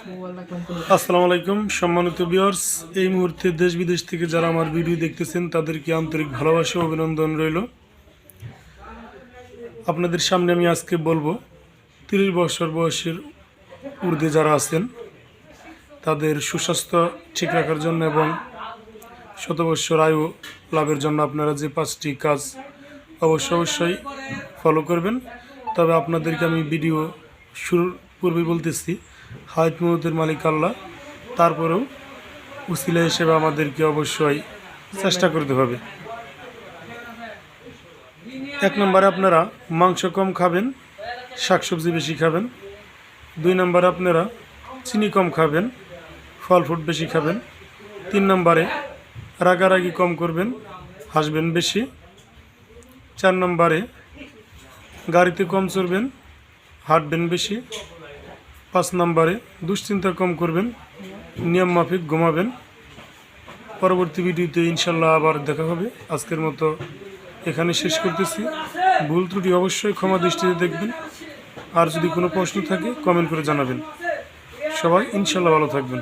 আসসালামু আলাইকুম, সম্মানিত বিয়ার্স এই মুহূর্তে দেশ বিদেশ থেকে যারা আমার ভিডিও দেখতেছেন, তাদেরকে আন্তরিক ভালোবাসা অভিনন্দন রইল। আপনাদের সামনে আমি আজকে বলব, তিরিশ বছর বয়সের ঊর্ধ্বে যারা আছেন, তাদের সুস্বাস্থ্য ঠিক রাখার জন্য এবং শত বৎসর আয়ু লাভের জন্য আপনারা যে পাঁচটি কাজ অবশ্য অবশ্যই ফলো করবেন। তবে আপনাদেরকে আমি ভিডিও শুরুর পূর্বে বলতেছি, হায়াত মহতের মালিক আল্লাহ, তারপরেও উসিলা হিসেবে আমাদেরকে অবশ্যই চেষ্টা করতে হবে। এক নম্বরে আপনারা মাংস কম খাবেন, শাকসবজি বেশি খাবেন। দুই নম্বরে আপনারা চিনি কম খাবেন, ফল ফ্রুট বেশি খাবেন। তিন নম্বরে রাগারাগি কম করবেন, হাসবেন বেশি। চার নম্বরে গাড়িতে কম চড়বেন, হাঁটবেন বেশি। পাঁচ নম্বরে দুশ্চিন্তা কম করবেন, নিয়ম মাফিক ঘুমাবেন। পরবর্তী ভিডিওতে ইনশাল্লাহ আবার দেখা হবে। আজকের মতো এখানে শেষ করতেছি। ভুল ত্রুটি অবশ্যই ক্ষমা দৃষ্টিতে দেখবেন। আর যদি কোনো প্রশ্ন থাকে কমেন্ট করে জানাবেন। সবাই ইনশাল্লাহ ভালো থাকবেন।